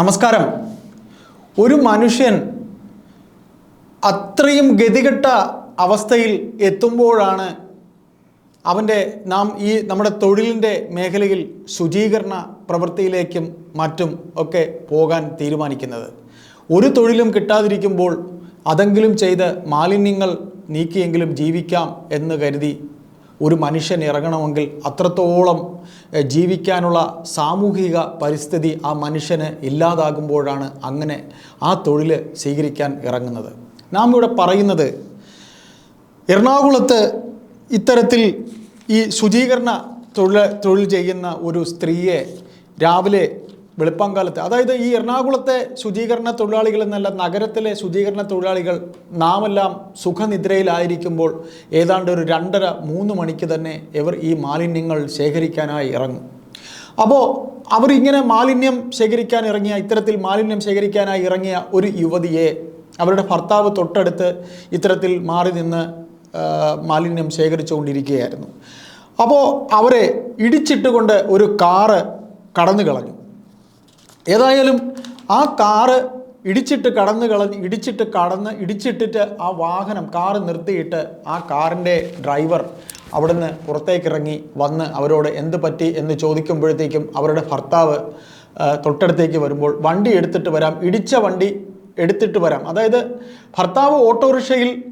നമസ്കാരം. ഒരു മനുഷ്യൻ അത്രയും ഗതികെട്ട അവസ്ഥയിൽ എത്തുമ്പോഴാണ് അവന്റെ നാം ഈ നമ്മുടെ തൊഴിലിന്റെ മേഖലയിൽ ശുചീകരണ പ്രവൃത്തിയിലേക്കും മറ്റും ഒക്കെ പോകാൻ തീരുമാനിക്കുന്നത്. ഒരു തൊഴിലും കിട്ടാതിരിക്കുമ്പോൾ അതെങ്കിലും ചെയ്ത് മാലിന്യങ്ങൾ നീക്കിയെങ്കിലും ജീവിക്കാം എന്ന് കരുതി ഒരു മനുഷ്യൻ ഇറങ്ങണമെങ്കിൽ അത്രത്തോളം ജീവിക്കാനുള്ള സാമൂഹിക പരിസ്ഥിതി ആ മനുഷ്യന് ഇല്ലാതാകുമ്പോഴാണ് അങ്ങനെ ആ തൊഴിൽ സ്വീകരിക്കാൻ ഇറങ്ങുന്നത്. നാം ഇവിടെ പറയുന്നത് എറണാകുളത്ത് ഇത്തരത്തിൽ ഈ ശുചീകരണ തൊഴിൽ തൊഴിൽ ചെയ്യുന്ന ഒരു സ്ത്രീയെ രാവിലെ വെളുപ്പാങ്കാലത്ത്. അതായത് ഈ എറണാകുളത്തെ ശുചീകരണ തൊഴിലാളികൾ എന്നല്ല നഗരത്തിലെ ശുചീകരണ തൊഴിലാളികൾ നാമെല്ലാം സുഖനിദ്രയിലായിരിക്കുമ്പോൾ ഏതാണ്ട് ഒരു രണ്ടര മൂന്ന് മണിക്ക് തന്നെ ഇവർ ഈ മാലിന്യങ്ങൾ ശേഖരിക്കാനായി ഇറങ്ങും. അപ്പോൾ അവർ ഇങ്ങനെ മാലിന്യം ശേഖരിക്കാൻ ഇറങ്ങിയ ഇത്തരത്തിൽ മാലിന്യം ശേഖരിക്കാനായി ഇറങ്ങിയ ഒരു യുവതിയെ അവരുടെ ഭർത്താവ് തൊട്ടടുത്ത് ഇത്തരത്തിൽ മാറി നിന്ന് മാലിന്യം ശേഖരിച്ചുകൊണ്ടിരിക്കുകയായിരുന്നു. അപ്പോൾ അവരെ ഇടിച്ചിട്ടുകൊണ്ട് ഒരു കാറ് കടന്നു കളഞ്ഞു ഏതായാലും ആ കാറ് ഇടിച്ചിട്ട് കടന്നു കളഞ്ഞ് ഇടിച്ചിട്ട് കടന്ന് ഇടിച്ചിട്ടിട്ട് ആ വാഹനം കാറ് നിർത്തിയിട്ട് ആ കാറിന്റെ ഡ്രൈവർ അവിടുന്ന് പുറത്തേക്കിറങ്ങി വന്ന് അവരോട് എന്ത് പറ്റി എന്ന് ചോദിക്കുമ്പോഴത്തേക്കും അവരുടെ ഭർത്താവ് തൊട്ടടുത്തേക്ക് വരുമ്പോൾ വണ്ടി എടുത്തിട്ട് വരാം ഇടിച്ച വണ്ടി എടുത്തിട്ട് വരാം. അതായത് ഭർത്താവ് ഓട്ടോറിക്ഷയിൽ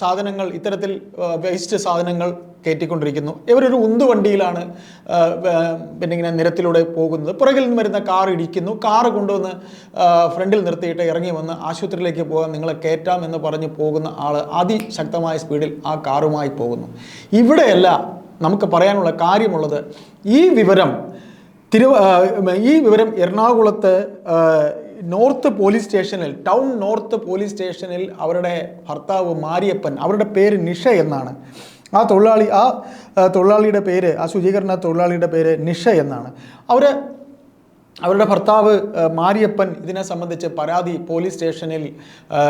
സാധനങ്ങൾ ഇത്തരത്തിൽ വേസ്റ്റ് സാധനങ്ങൾ കയറ്റിക്കൊണ്ടിരിക്കുന്നു. ഇവരൊരു ഉന്തുവണ്ടിയിലാണ് പിന്നെ ഇങ്ങനെ നിരത്തിലൂടെ പോകുന്നത്. പുറകിൽ നിന്ന് വരുന്ന കാർ ഇടിക്കുന്നു. കാർ കൊണ്ടുവന്ന് ഫ്രണ്ടിൽ നിർത്തിയിട്ട് ഇറങ്ങി വന്ന് ആശുപത്രിയിലേക്ക് പോകാൻ നിങ്ങളെ കയറ്റാം എന്ന് പറഞ്ഞ് പോകുന്ന ആൾ അതിശക്തമായ സ്പീഡിൽ ആ കാറുമായി പോകുന്നു. ഇവിടെയല്ല നമുക്ക് പറയാനുള്ള കാര്യമുള്ളത്. ഈ വിവരം തിരുവ ഈ വിവരം എറണാകുളത്ത് നോർത്ത് പോലീസ് സ്റ്റേഷനിൽ ടൗൺ നോർത്ത് പോലീസ് സ്റ്റേഷനിൽ അവരുടെ ഭർത്താവ് മാരിയപ്പൻ അവരുടെ പേര് നിഷ എന്നാണ്. ആ തൊഴിലാളി ആ തൊഴിലാളിയുടെ പേര് ആ ശുചീകരണ തൊഴിലാളിയുടെ പേര് നിഷ എന്നാണ്. അവർ അവരുടെ ഭർത്താവ് മാരിയപ്പൻ ഇതിനെ സംബന്ധിച്ച് പരാതി പോലീസ് സ്റ്റേഷനിൽ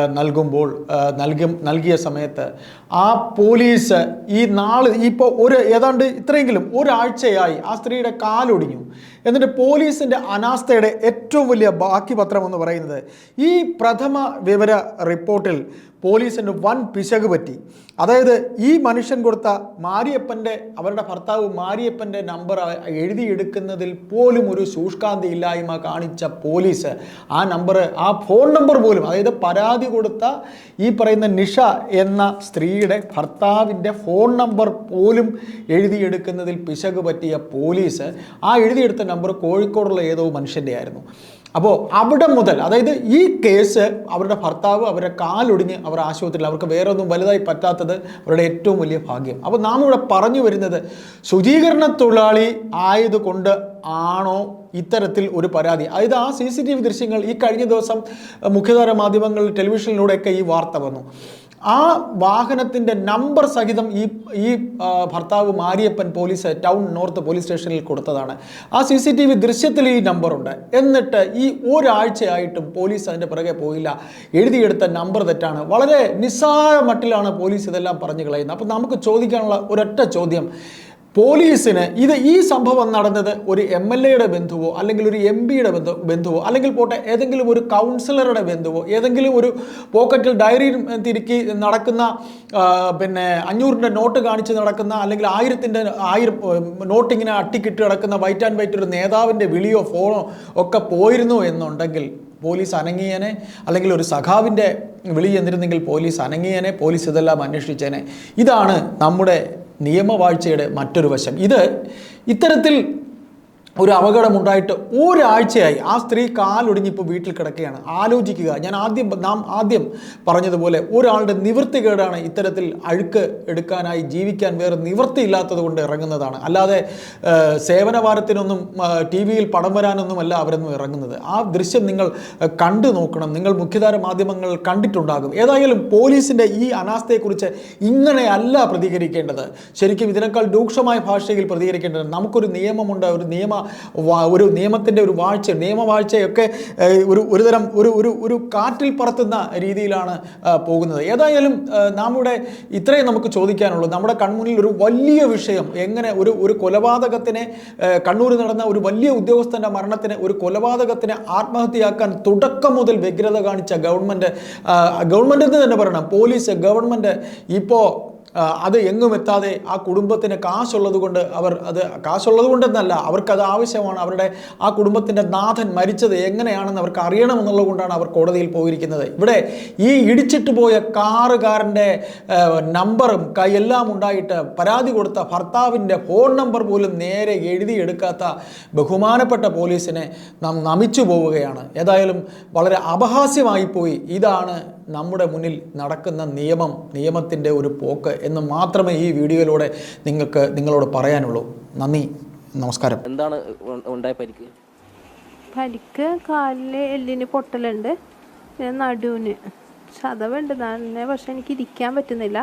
നൽകുമ്പോൾ നൽകും നൽകിയ സമയത്ത് ആ പോലീസ് ഈ നാൾ ഇപ്പോൾ ഒരു ഏതാണ്ട് ഇത്രയെങ്കിലും ഒരാഴ്ചയായി ആ സ്ത്രീയുടെ കാലൊടിഞ്ഞു. എന്നിട്ട് പോലീസിന്റെ അനാസ്ഥയുടെ ഏറ്റവും വലിയ ബാക്കി പത്രം എന്ന് പറയുന്നത് ഈ പ്രഥമ വിവര റിപ്പോർട്ടിൽ പോലീസിന് വൻ പിശക് പറ്റി. അതായത് ഈ മനുഷ്യൻ കൊടുത്ത മാരിയപ്പന്റെ അവരുടെ ഭർത്താവ് മാരിയപ്പന്റെ നമ്പർ എഴുതിയെടുക്കുന്നതിൽ പോലും ഒരു സൂഷ്കാന്തി ഇല്ലായ്മ കാണിച്ച പോലീസ് ആ നമ്പർ ആ ഫോൺ നമ്പർ പോലും അതായത് പരാതി കൊടുത്ത ഈ പറയുന്ന നിഷ എന്ന സ്ത്രീയുടെ ഭർത്താവിന്റെ ഫോൺ നമ്പർ പോലും എഴുതിയെടുക്കുന്നതിൽ പിശക് പറ്റിയ പോലീസ് ആ എഴുതിയെടുത്ത നമ്പർ കോഴിക്കോടുള്ള ഏതോ മനുഷ്യന്റെ ആയിരുന്നു അപ്പോൾ അവിടെ മുതൽ അതായത് ഈ കേസ് അവരുടെ ഭർത്താവ് അവരുടെ കാലൊടിഞ്ഞ് അവർ ആശുപത്രിയിൽ അവർക്ക് വേറെ ഒന്നും വലുതായി പറ്റാത്തത് അവരുടെ ഏറ്റവും വലിയ ഭാഗ്യം. അപ്പോൾ നാം ഇവിടെ പറഞ്ഞു വരുന്നത് ശുചീകരണ തൊഴിലാളി ആയതുകൊണ്ട് ആണോ ഇത്തരത്തിൽ ഒരു പരാതി? അതായത് ആ സി സി ടി വി ദൃശ്യങ്ങൾ ഈ കഴിഞ്ഞ ദിവസം മുഖ്യധാര മാധ്യമങ്ങളിൽ ടെലിവിഷനിലൂടെയൊക്കെ ഈ വാർത്ത വന്നു. ആ വാഹനത്തിന്റെ നമ്പർ സഹിതം ഈ ഈ ഭർത്താവ് Mariappan police town north police സ്റ്റേഷനിൽ കൊടുത്തതാണ്. ആ സി സി ടി വി ദൃശ്യത്തിൽ ഈ നമ്പറുണ്ട്. എന്നിട്ട് ഈ ഒരാഴ്ചയായിട്ടും പോലീസ് അതിന്റെ പിറകെ പോയില്ല. എഴുതിയെടുത്ത നമ്പർ തെറ്റാണ്. വളരെ നിസ്സാര മട്ടിലാണ് പോലീസ് ഇതെല്ലാം പറഞ്ഞു കളയുന്നത്. അപ്പം നമുക്ക് ചോദിക്കാനുള്ള ഒരൊറ്റ ചോദ്യം. പോലീസിന് ഇത് ഈ സംഭവം നടന്നത് ഒരു എം എൽ എയുടെ ബന്ധുവോ അല്ലെങ്കിൽ ഒരു എം പിയുടെ ബന്ധു ബന്ധുവോ അല്ലെങ്കിൽ പോട്ടെ ഏതെങ്കിലും ഒരു കൗൺസിലറുടെ ബന്ധുവോ ഏതെങ്കിലും ഒരു പോക്കറ്റിൽ ഡയറി തിരുക്കി നടക്കുന്ന പിന്നെ അഞ്ഞൂറിന്റെ നോട്ട് കാണിച്ച് നടക്കുന്ന അല്ലെങ്കിൽ ആയിരത്തിന്റെ ആയിരം നോട്ടിങ്ങനെ അട്ടിക്കിട്ട് കിടക്കുന്ന വൈറ്റ് ആൻഡ് വൈറ്റ് ഒരു നേതാവിന്റെ വിളിയോ ഫോണോ ഒക്കെ പോയിരുന്നു എന്നുണ്ടെങ്കിൽ പോലീസ് അനങ്ങിയനെ അല്ലെങ്കിൽ ഒരു സഖാവിന്റെ വിളി എന്നിരുന്നെങ്കിൽ പോലീസ് അനങ്ങിയനെ പോലീസ് ഇതെല്ലാം അന്വേഷിച്ചേനെ. ഇതാണ് നമ്മുടെ നിയമവാഴ്ചയുടെ മറ്റൊരു വശം. ഇത് ഇത്തരത്തിൽ ഒരു അപകടമുണ്ടായിട്ട് ഒരാഴ്ചയായി. ആ സ്ത്രീ കാലൊടിഞ്ഞിപ്പോൾ വീട്ടിൽ കിടക്കുകയാണ്. ആലോചിക്കുക. ഞാൻ ആദ്യം നാം ആദ്യം പറഞ്ഞതുപോലെ ഒരാളുടെ നിവൃത്തികേടാണ് ഇത്തരത്തിൽ അഴുക്ക് എടുക്കാനായി ജീവിക്കാൻ വേറെ നിവൃത്തിയില്ലാത്തത് കൊണ്ട് ഇറങ്ങുന്നതാണ്. അല്ലാതെ സേവനവാരത്തിനൊന്നും ടി വിയിൽ പടം വരാനൊന്നുമല്ല അവരൊന്നും ഇറങ്ങുന്നത്. ആ ദൃശ്യം നിങ്ങൾ കണ്ടു നോക്കണം. നിങ്ങൾ മുഖ്യധാര മാധ്യമങ്ങൾ കണ്ടിട്ടുണ്ടാകും. ഏതായാലും പോലീസിന്റെ ഈ അനാസ്ഥയെക്കുറിച്ച് ഇങ്ങനെയല്ല പ്രതികരിക്കേണ്ടത്. ശരിക്കും ഇതിനേക്കാൾ രൂക്ഷമായ ഭാഷയിൽ പ്രതികരിക്കേണ്ടത് നമുക്കൊരു നിയമമുണ്ട്. ഒരു നിയമ ഒരു നിയമത്തിന്റെ ഒരു വാഴ്ച നിയമവാഴ്ചയൊക്കെ ഒരു ഒരു ഒരുതരം ഒരു ഒരു ഒരു കാറ്റിൽ പറത്തുന്ന രീതിയിലാണ് പോകുന്നത്. ഏതായാലും നമ്മുടെ ഇത്രയും നമുക്ക് ചോദിക്കാനുള്ളൂ. നമ്മുടെ കൺമുന്നിൽ ഒരു വലിയ വിഷയം എങ്ങനെ ഒരു ഒരു കൊലപാതകത്തിനെ കണ്ണൂരിൽ നടന്ന ഒരു വലിയ ഉദ്യോഗസ്ഥന്റെ മരണത്തിന് ഒരു കൊലപാതകത്തിനെ ആത്മഹത്യയാക്കാൻ തുടക്കം മുതൽ വ്യഗ്രത കാണിച്ച ഗവൺമെന്റ് ഗവൺമെന്റ് തന്നെ പറയണം. പോലീസ് ഗവൺമെന്റ് ഇപ്പോൾ അത് എങ്ങും എത്താതെ ആ കുടുംബത്തിന് കാശുള്ളത് കൊണ്ട് അവർ അത് കാശുള്ളത് കൊണ്ടെന്നല്ല അവർക്കത് ആവശ്യമാണ്. അവരുടെ ആ കുടുംബത്തിന്റെ നാഥൻ മരിച്ചത് എങ്ങനെയാണെന്ന് അവർക്ക് അറിയണമെന്നുള്ളത് കൊണ്ടാണ് അവർ കോടതിയിൽ പോയിരിക്കുന്നത്. ഇവിടെ ഈ ഇടിച്ചിട്ട് പോയ കാറുകാരന്റെ നമ്പറും എല്ലാം ഉണ്ടായിട്ട് പരാതി കൊടുത്ത ഭർത്താവിന്റെ ഫോൺ നമ്പർ പോലും നേരെ എഴുതിയെടുക്കാത്ത ബഹുമാനപ്പെട്ട പോലീസിനെ നാം നമിച്ചു പോവുകയാണ്. ഏതായാലും വളരെ അപഹാസ്യമായി പോയി ഇതാണ് നമ്മുടെ മുന്നിൽ നടക്കുന്ന നിയമം നിയമത്തിന്റെ ഒരു പോക്ക് എന്ന് മാത്രമേ ഈ വീഡിയോയിലൂടെ നിങ്ങൾക്ക് നിങ്ങളോട് പറയാനുള്ളൂ. നന്ദി. നമസ്കാരം. എന്താണ് ഉണ്ടായ പരിക്ക്? പരിക്ക് കാലിൽ എല്ലിന് പൊട്ടലുണ്ട് നടുവിന്. ചതവുണ്ട് തന്നെ പക്ഷെ എനിക്ക് ഇരിക്കാൻ പറ്റുന്നില്ല.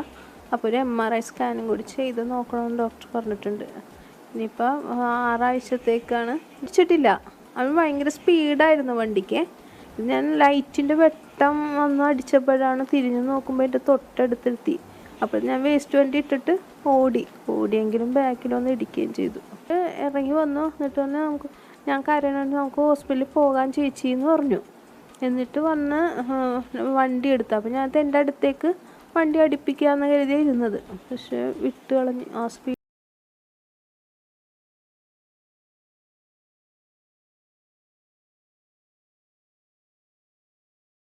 അപ്പോൾ ഒരു എം ആർ ഐ സ്കാനും കൂടി ചെയ്ത് നോക്കണമെന്ന് ഡോക്ടർ പറഞ്ഞിട്ടുണ്ട്. ഇനിയിപ്പോൾ ആറാഴ്ചത്തേക്കാണ്. ഇടിച്ചിട്ടില്ല. അവൻ ഭയങ്കര സ്പീഡായിരുന്നു വണ്ടിക്ക്. ഞാൻ ലൈറ്റിന്റെ വെട്ടം വന്ന് അടിച്ചപ്പോഴാണ് തിരിഞ്ഞു നോക്കുമ്പോൾ എന്റെ തൊട്ടടുത്തെത്തി. അപ്പോൾ ഞാൻ വേസ്റ്റ് വണ്ടി ഇട്ടിട്ട് ഓടി. ഓടിയെങ്കിലും ബാക്കിലൊന്ന് ഇടിക്കുകയും ചെയ്തു. ഇറങ്ങി വന്നു. എന്നിട്ട് വന്ന് നമുക്ക് ഞാൻ കരയണുണ്ട് നമുക്ക് ഹോസ്പിറ്റലിൽ പോകാൻ ചേച്ചി എന്ന് പറഞ്ഞു. എന്നിട്ട് വന്ന് വണ്ടി എടുത്തു. അപ്പോൾ ഞാൻ എന്റെ അടുത്തേക്ക് വണ്ടി അടുപ്പിക്കാന്ന് കരുതിയാണ് ഇരുന്നത്. പക്ഷേ വിട്ട് കളഞ്ഞ്. ആ